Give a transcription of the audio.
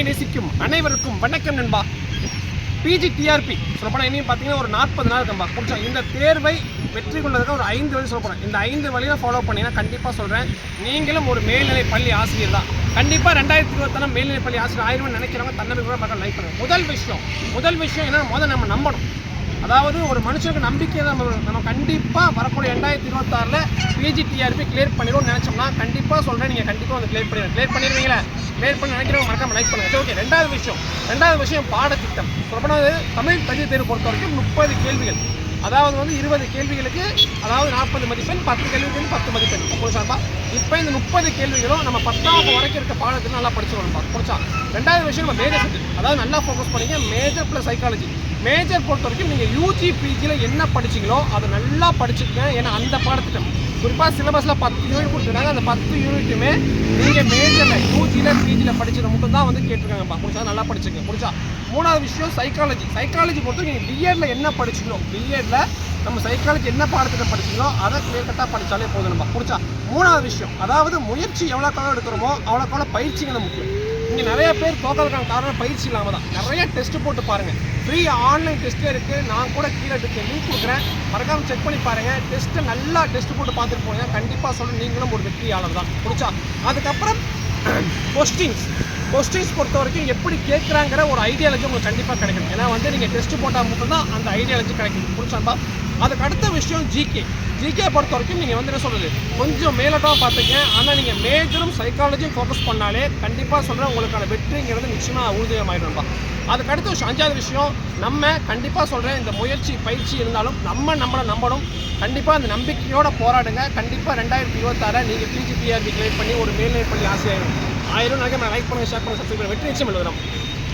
கல்வியை நேசிக்கும் அனைவருக்கும் வணக்கம் நண்பா. பிஜி டிஆர்பி சொல்லப்போனால் இனியும் பார்த்தீங்கன்னா ஒரு நாற்பது நாள் இருக்கும்பா கொஞ்சம் இந்த தேர்வை வெற்றி கொள்வதற்கு ஒரு ஐந்து வழி சொல்ல போகிறேன் இந்த ஐந்து வழியை ஃபாலோ பண்ணீங்கன்னா கண்டிப்பாக சொல்கிறேன் நீங்களும் ஒரு மேல்நிலை பள்ளி ஆசிரியர் தான். கண்டிப்பாக ரெண்டாயிரத்தி இருபத்தாறு மேல்நிலை பள்ளி ஆசிரியர் ஆயிரம் நினைக்கிறவங்க தன்னம்பிக்கை மக்கள் லைக் பண்ணுங்க. முதல் விஷயம் முதல் விஷயம் என்ன முதல் நம்ம நம்பணும். அதாவது ஒரு மனுஷனுக்கு நம்பிக்கை தான் நம்ம நம்ம கண்டிப்பாக வரக்கூடிய ரெண்டாயிரத்தி இருபத்தாறில் பிஜி டிஆர்பி கிளியர் பண்ணிடுவோம்னு நினச்சோம்னா கண்டிப்பாக சொல்கிறேன் நீங்கள் கண்டிப்பாக வந்து கிளியர் பண்ணிடுங்க. கிளியர் பண்ணிடுவீங்களா? கிளியர் பண்ணி நினைக்கிறவங்க மறக்காம லைக் பண்ணுங்க. ஓகே ரெண்டாவது விஷயம். ரெண்டாவது விஷயம் பாடத்திட்டம். சொல்லப்போனால் தமிழ் தகுதி தேர்வு பொறுத்த வரைக்கும் முப்பது கேள்விகள். அதாவது வந்து இருபது கேள்விகளுக்கு அதாவது நாற்பது மதிப்பெண் பத்து கேள்விக்கு பத்து மதிப்பெண். ஒரு இப்போ இந்த முப்பது கேள்விகளும் நம்ம பத்தாவது வரைக்கும் இருக்க பாடத்தில் நல்லா படிச்சுக்கணும் புரிச்சா ரெண்டாவது விஷயம் நம்ம மேஜர் சப்ஜெக்ட் அதாவது நல்லா ஃபோக்கஸ் பண்ணிங்க. மேஜர் ப்ளஸ் சைக்காலஜி மேஜர் பொறுத்த வரைக்கும் நீங்கள் யூஜி பிஜியில் என்ன படிச்சீங்களோ அதை நல்லா படிச்சுக்கங்க. ஏன்னா அந்த பாடத்திட்டம். குறிப்பாக சிலபஸில் பத்து யூனிட் கொடுத்துருக்காங்க. அந்த பத்து யூனிட்டுமே நீங்கள் மேஜரில் யூஜியில் பிஜியில் படித்தது மட்டும் தான் வந்து கேட்டிருக்காங்கப்பா. முடிச்சா நல்லா படிச்சுங்க முடிச்சா மூணாவது விஷயம் சைக்காலஜி சைக்காலஜி பொறுத்த நீங்கள் பிஎட்டில் என்ன படிச்சுக்கணும்? பிஎட்டில் நம்ம சைக்காலஜி என்ன பாடத்தில் படிச்சீங்களோ அதை கிளியர் கட்டாக படித்தாலே போதும் நம்ம முடிச்சா மூணாவது விஷயம் அதாவது முயற்சி எவ்வளோ காலம் எடுக்கிறோமோ அவ்வளோ காலம் பயிற்சிங்கிறது முக்கியம். இங்கே நிறைய பேர் தோக்கிறதுக்கான காரணம் பயிற்சி இல்லாமல் தான். நிறைய டெஸ்ட் போட்டு பாருங்கள் ஃப்ரீ ஆன்லைன் டெஸ்ட்டே இருக்குது நான் கூட கீழே இருக்க லிங்க் கொடுக்குறேன். மறக்காமல் செக் பண்ணி பாருங்கள் டெஸ்ட்டை நல்லா டெஸ்ட் போட்டு பார்த்துட்டு போனீங்க கண்டிப்பாக சொல்ல நீங்களும் ஒரு வெற்றியாளர் தான். முடிச்சா அதுக்கப்புறம் கொஸ்டின்ஸ் கொஸ்டின்ஸ் பொறுத்த வரைக்கும் எப்படி கேட்குறாங்கிற ஒரு ஐடியாலஜி உங்களுக்கு கண்டிப்பாக கிடைக்கும் ஏன்னா வந்து நீங்கள் டெஸ்ட் போட்டால் மட்டும்தான் அந்த ஐடியாலஜி கிடைக்கும். புரிச்சாம்பா அதுக்கு அடுத்த விஷயம் ஜிகே ஜிகே பொறுத்த வரைக்கும் நீங்கள் வந்து என்ன சொல்கிறது கொஞ்சம் மேலோட்டமாக பார்த்தீங்க. ஆனால் நீங்கள் மேஜரும் சைக்காலஜியும் ஃபோக்கஸ் பண்ணாலே கண்டிப்பாக சொல்கிறேன் உங்களுக்கான வெற்றிங்கிறது நிச்சயமாக உறுதியமாயிடும்பா அதுக்கு அடுத்த விஷயம் அஞ்சாவது விஷயம் நம்ம கண்டிப்பாக சொல்கிறேன் இந்த முயற்சி பயிற்சி இருந்தாலும் நம்ம நம்மளை நம்பணும். கண்டிப்பாக அந்த நம்பிக்கையோடு போராடுங்க. கண்டிப்பாக ரெண்டாயிரத்தி இருபத்தாறு நீங்கள் பிஜிபிஆர்பி கிளைட் பண்ணி ஒரு மேல்நிலை பள்ளி ஆசையாயிரும் ஆயிரம். நிறைய லைக் பண்ணுங்கள் ஷேர் பண்ணுங்கள் சப்ஸ்கிரைப் பண்ணுங்கள் வெற்றி நிச்சயம் எழுதுகிறோம்